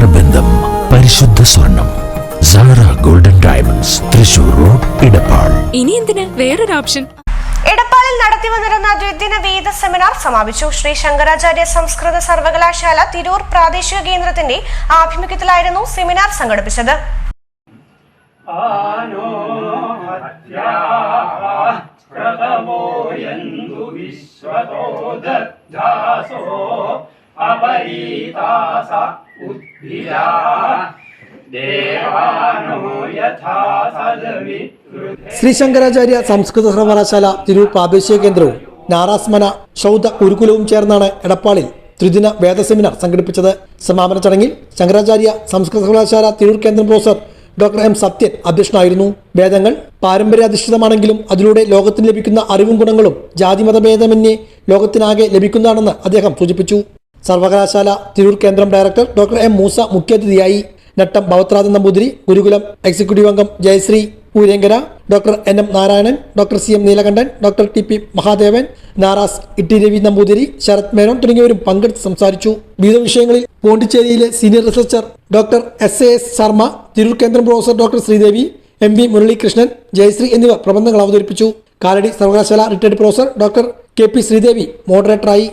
നേത്രബന്ധം പരിശുദ്ധ സ്വർണം. Sara golden diamonds Thrissur road Edappal. ഇനി എന്തിനാ? വേറൊരു ഓപ്ഷൻ എടപ്പാളിൽ നടത്തിവന്നിരുന്ന ദ്വിദിന വേദ സെമിനാർ സമാപിച്ചു. ശ്രീ ശങ്കരാചാര്യ സംസ്കൃത സർവകലാശാല തിരൂർ പ്രാദേശിക കേന്ദ്രത്തിന്റെ ആഭിമുഖ്യത്തിലായിരുന്നു സെമിനാർ സംഘടിപ്പിച്ചത്. ആനോ ഹത്യാः പ്രഥമോ വിശ്വതോ സദമി ശ്രീ ശങ്കരാചാര്യ സംസ്കൃത സർവകലാശാല തിരൂർ പ്രാദേശിക കേന്ദ്രവും നാറാസ്മന ശൗദ ഗുരുകുലവും ചേർന്നാണ് എടപ്പാളിൽ ത്രിദിന വേദ സെമിനാർ സംഘടിപ്പിച്ചത്. സമാപന ചടങ്ങിൽ ശങ്കരാചാര്യ സംസ്കൃത സർവകലാശാല തിരൂർ കേന്ദ്രം പ്രൊഫസർ ഡോക്ടർ എം സത്യൻ അധ്യക്ഷനായിരുന്നു. വേദങ്ങൾ പാരമ്പര്യാധിഷ്ഠിതമാണെങ്കിലും അതിലൂടെ ലോകത്തിന് ലഭിക്കുന്ന അറിവും ഗുണങ്ങളും ജാതിമതഭേദമന്യേ ലോകത്തിനാകെ ലഭിക്കുന്നതാണെന്ന് അദ്ദേഹം സൂചിപ്പിച്ചു. സർവകലാശാല തിരൂർ കേന്ദ്രം ഡയറക്ടർ ഡോക്ടർ എം മൂസ മുഖ്യാതിഥിയായി നട്ടം ഭവത്രാജൻ നമ്പൂതിരി ഗുരുകുലം എക്സിക്യൂട്ടീവ് അംഗം Jayasree Poorankara doctor N M Narayanan doctor C M Neelakantan doctor T P Mahadevan Naras Itti Ravi Namboothiri Sarath Menon തുടങ്ങിയവരും പങ്കെടുത്ത് സംസാരിച്ചു. വിവിധ വിഷയങ്ങളിൽ പോണ്ടിച്ചേരിയിലെ senior researcher doctor S A S Sharma Tirur കേന്ദ്രം professor doctor Sreedevi M V Muralikrishnan Jayasree എന്നിവർ പ്രബന്ധങ്ങൾ അവതരിപ്പിച്ചു. കാലടി സർവകലാശാല retired professor doctor K P Sreedevi മോഡറേറ്ററായി